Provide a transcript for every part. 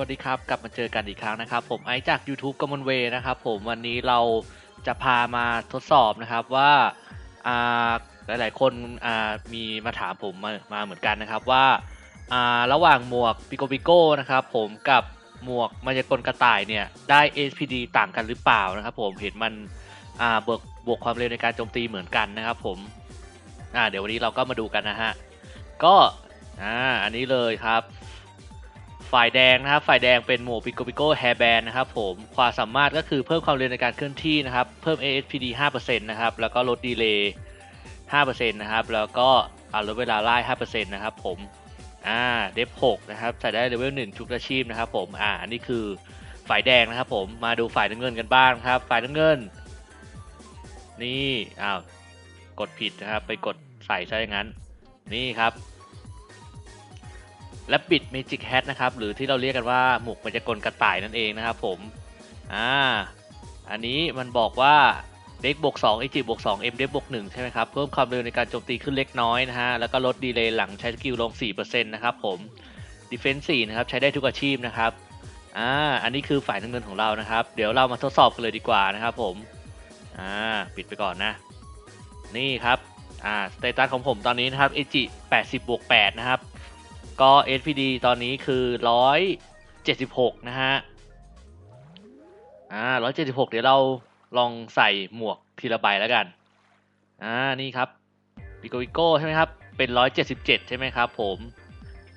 วัสดีครับ กลับมาเจอกันอีกครั้งนะครับ ผมไอจาก YouTube กมลเวนะครับผมวันนี้เราจะพามาทดสอบนะครับว่าอ่าหลายๆ คนมีมาถามผมมามาเหมือนกันนะครับว่าระหว่างหมวกปิโกปิโก้นะครับผมกับหมวกมายากลกระต่ายเนี่ยได้ SPD ต่างกันหรือเปล่านะครับผมเห็นมันบวกบวกความเร็วในการโจมตีเหมือนกันนะครับผมเดี๋ยววันนี้เราก็มาดูกันนะฮะก็อันนี้เลยครับ ฝ่ายแดงนะครับ ฝ่ายแดงเป็นหมวกปิโกปิโก้แฮร์แบนนะครับผม ความสามารถก็คือเพิ่มความเร็วในการเคลื่อนที่นะครับ เพิ่ม ASPD 5%นะครับ แล้วก็ลดดีเลย์5%นะครับ แล้วก็ลดเวลาไล่5%นะครับผม อ่า เดฟ6นะครับ ใส่ได้เลเวล1ทุกอาชีพนะครับผม อ่า อันนี้คือฝ่ายแดงนะครับผม มาดูฝ่ายน้ำเงินกันบ้างครับ ฝ่ายน้ำเงิน นี่ อ้าว กดผิดนะครับ ไปกดใส่ซะอย่างนั้น นี่ครับ และปิด Magic Hat นะครับ หรือที่เราเรียกกันว่าหมวกมันจะกลกระต่ายนั่นเองนะครับผม อ่า อันนี้มันบอกว่าเด็กบวก2 a g บวก2 m เด็กบวก1ใช่ไหมครับ เพิ่มความเร็วในการโจมตีขึ้นเล็กน้อยนะฮะ แล้วก็ลดดีเลย์หลังใช้สกิลลง 4%นะครับผม Defense 4นะครับ ใช้ได้ทุกอาชีพนะครับ อ่า อันนี้คือฝ่ายน้ำเงินของเรานะครับ เดี๋ยวเรามาทดสอบกันเลยดีกว่านะครับผม อ่า ปิดไปก่อนนะ นี่ครับ อ่า สเตตัสของผมตอนนี้นะครับ a g 80บวก8นะครับ ก็ SPD ตอนนี้คือ 176 นะฮะ อ่า 176 เดี๋ยวเราลองใส่หมวกทีละใบแล้วกัน อ่า นี่ครับปิโกวิโก้ใช่ไหมครับ เป็น 177 ใช่ไหมครับผม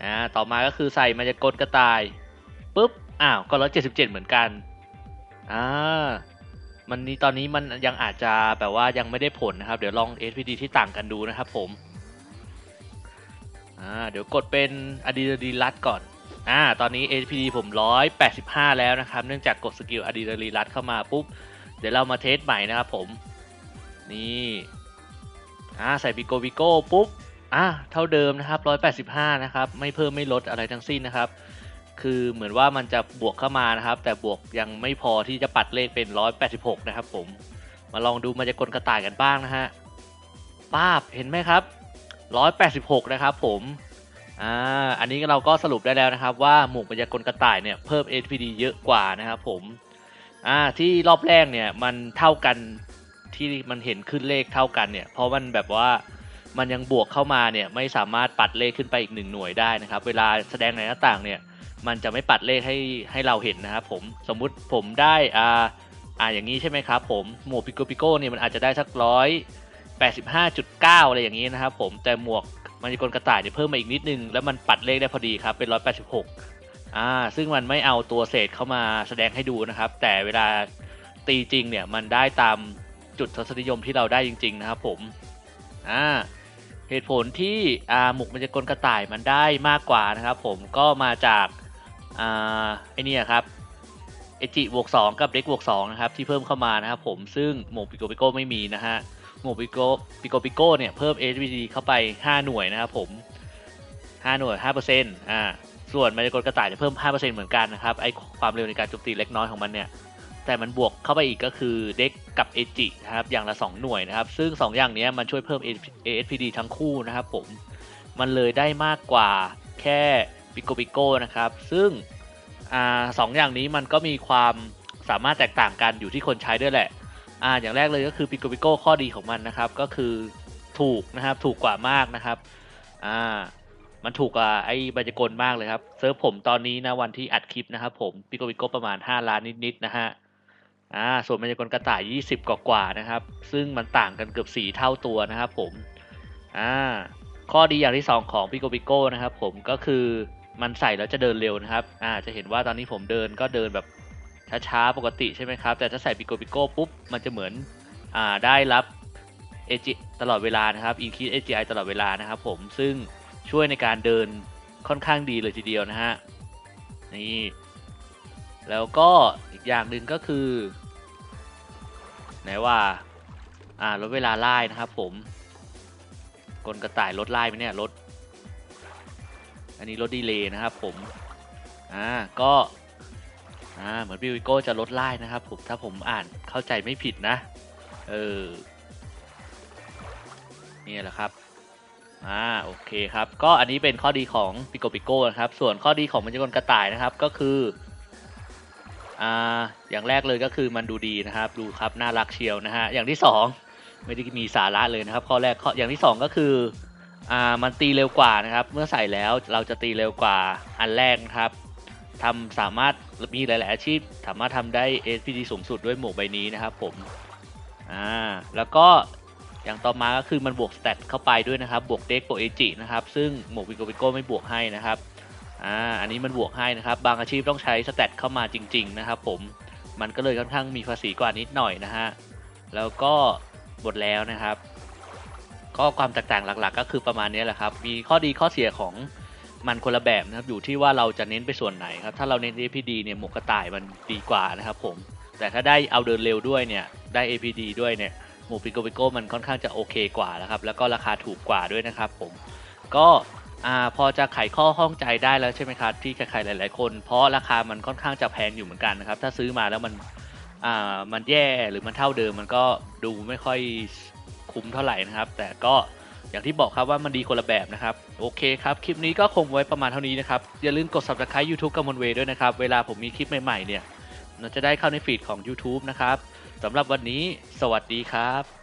อ่า ต่อมาก็คือใส่มาจากลกระต่าย ปุ๊บ อ้าว ก็ 177 เหมือนกัน อ่า มันนี้ตอนนี้มันยังอาจจะแบบว่ายังไม่ได้ผลนะครับ เดี๋ยวลอง SPD ที่ต่างกันดูนะครับผม อ่าเดี๋ยวกดเป็นอะดรีนาลีนรัดก่อนอ่าตอนนี้ APD ผม 185 แล้วนะครับ เนื่องจากกดสกิลอะดรีนาลีนรัดเข้ามาปุ๊บ เดี๋ยวเรามาเทสใหม่นะครับผม นี่อ่าใส่ปิโกปิโก้ปุ๊บอ่าเท่าเดิมนะครับ 185 นะครับ ไม่เพิ่มไม่ลดอะไรทั้งสิ้นนะครับ คือเหมือนว่ามันจะบวกเข้ามานะครับ แต่บวกยังไม่พอที่จะปัดเลขเป็น 186 นะครับผม มาลองดูมันจะกลกระต่ายกันบ้างนะฮะป้าบเห็นไหมครับ 186 นะครับผมอ่าอันนี้เราก็สรุปได้แล้วนะครับ ว่าหมวกมายากลกระต่ายเนี่ยเพิ่ม SPD เยอะกว่านะครับผมอ่าที่รอบแรกเนี่ยมันเท่ากันที่มันเห็นขึ้นเลขเท่ากันเนี่ย เพราะมันแบบว่ามันยังบวกเข้ามาเนี่ยไม่สามารถปัดเลขขึ้นไปอีกหนึ่งหน่วยได้นะครับ เวลาแสดงในหน้าต่างเนี่ยมันจะไม่ปัดเลขให้ให้เราเห็นนะครับผมสมมุติผมได้อ่าอ่าอย่างนี้ใช่ไหมครับผมหมวกปิโกปิโก้เนี่ยมันอาจจะได้สักร้อย 85.9 อะไรอย่างนี้นะครับผมแต่หมวกมันจะกลกระต่ายเนี่ยเพิ่มมาอีกนิดนึง แล้วมันปัดเลขได้พอดีครับ เป็น 186อ่าซึ่งมันไม่เอาตัวเศษเข้ามาแสดงให้ดูนะครับ แต่เวลาตีจริงเนี่ยมันได้ตามจุดทศนิยมที่เราได้จริง ๆ นะครับผมอ่าเหตุผลที่อ่าหมวกมันจะกลกระต่ายมันได้มากกว่านะครับ ผมก็มาจากอ่าไอเนี่ยครับเอจิบวก2กับเด็กบวก2นะครับที่เพิ่มเข้ามานะครับผมซึ่งหมวกปิโกปิโก้ไม่มีนะฮะ หมวกปิโกปิโกปิโก้เนี่ยเพิ่ม HVD เข้าไป 5 หน่วยนะครับผม 5 หน่วย5%อ่าส่วนมันจะกดกระต่ายเนี่ยเพิ่ม 5%เหมือนกันนะครับไอความเร็วในการโจมตีเล็กน้อยของมันเนี่ย แต่มันบวกเข้าไปอีกก็คือเด็กกับเอจินะครับอย่างละ 2 หน่วยนะครับ ซึ่ง 2 อย่างนี้มันช่วยเพิ่ม ASPD ทั้งคู่นะครับผม มันเลยได้มากกว่าแค่ปิโกปิโก้นะครับ ซึ่งอ่าสองอย่างนี้มันก็มีความสามารถแตกต่างกันอยู่ที่คนใช้ด้วยแหละ อ่าอย่างแรกเลยก็คือ Pico Pico ข้อดีของมันนะครับ ก็คือถูกนะครับ ถูกกว่ามากนะครับ อ่า มันถูกกว่าไอ้บัญจกลมากเลยครับเซิร์ฟผมตอนนี้นะวันที่อัดคลิปนะครับ ผม Pico Pico ประมาณ 5 ล้านนิดๆนะฮะอ่าส่วนบัญจกลกระต่าย 20 กว่าๆนะครับ ซึ่งมันต่างกันเกือบ 4 เท่าตัวนะครับผมอ่าข้อดีอย่างที่ 2 ของ Pico Pico นะครับ ผมก็คือมันใส่แล้วจะเดินเร็วนะครับ อ่า จะเห็นว่าตอนนี้ผมเดินก็เดินแบบ ช้าๆ ปกติใช่ไหมครับ แต่ถ้าใส่ปิโกปิโก้ปุ๊บ มันจะเหมือนอ่าได้รับ AG ตลอดเวลานะครับ increase AGI ตลอดเวลานะครับผมซึ่งช่วยในการเดินค่อนข้างดีเลยทีเดียวนะฮะนี่แล้วก็อีกอย่างหนึ่งก็คือไหนว่าอ่าลดเวลาไล่นะครับผมกลกระต่ายลดไล่ไหมเนี่ยลดอันนี้ลดดีเลย์นะครับผมอ่าก็ อ่าเหมือนพี่วิโก้จะลดไล่นะครับผมถ้าผมอ่านเข้าใจไม่ผิดนะ เออนี่แหละครับอ่าโอเคครับ ก็อันนี้เป็นข้อดีของปิโกปิโก้นะครับ ส่วนข้อดีของมันจะกลกระต่ายนะครับก็คืออ่าอย่างแรกเลยก็คือมันดูดีนะครับ ดูครับน่ารักเชียวนะฮะอย่างที่สองไม่ได้มีสาระเลยนะครับ ข้อแรกข้ออย่างที่สองก็คืออ่ามันตีเร็วกว่านะครับ เมื่อใส่แล้วเราจะตีเร็วกว่าอันแรกนะครับ ทำสามารถมีหลาย ๆ อาชีพสามารถทำได้ SPD สูงสุดด้วยหมวกใบนี้นะครับผมอ่าแล้วก็อย่างต่อมาก็คือมันบวกสเตตเข้าไปด้วยนะครับ บวกเด็กบวกเอจินะครับ ซึ่งหมวกวิโกวิโก้ไม่บวกให้นะครับอ่าอันนี้มันบวกให้นะครับ บางอาชีพต้องใช้สเตตเข้ามาจริง ๆ นะครับผมมันก็เลยค่อนข้างมีภาษีกว่านิดหน่อยนะฮะแล้วก็หมดแล้วนะครับ ก็ความแตกต่างหลัก ๆ ก็คือประมาณนี้แหละครับ มีข้อดีข้อเสียของ มันคนละแบบนะครับอยู่ที่ว่าเราจะเน้นไปส่วนไหนครับถ้าเราเน้น APD เนี่ยหมวกกระต่ายมันดีกว่านะครับผมแต่ถ้าได้เอาเดินเร็วด้วยเนี่ยได้ APD ด้วยเนี่ยหมวกปิโกปิโก้มันค่อนข้างจะโอเคกว่าแล้วครับแล้วก็ราคาถูกกว่าด้วยนะครับผมก็อ่าพอจะไขข้อข้องใจได้แล้วใช่ไหมครับที่ใครๆหลาย ๆ คน เพราะราคามันค่อนข้างจะแพงอยู่เหมือนกันนะครับถ้าซื้อมาแล้วมันอ่ามันแย่หรือมันเท่าเดิมมันก็ดูไม่ค่อยคุ้มเท่าไหร่นะครับ แต่ก็ อย่างที่บอกครับว่ามันดีคนละแบบนะครับ โอเคครับ คลิปนี้ก็คงไว้ประมาณเท่านี้นะครับ อย่าลืมกด subscribe YouTube กมนเวด้วยนะครับ เวลาผมมีคลิปใหม่ๆเนี่ยจะได้เข้าในฟีดของ YouTube นะครับสำหรับวันนี้ สวัสดีครับ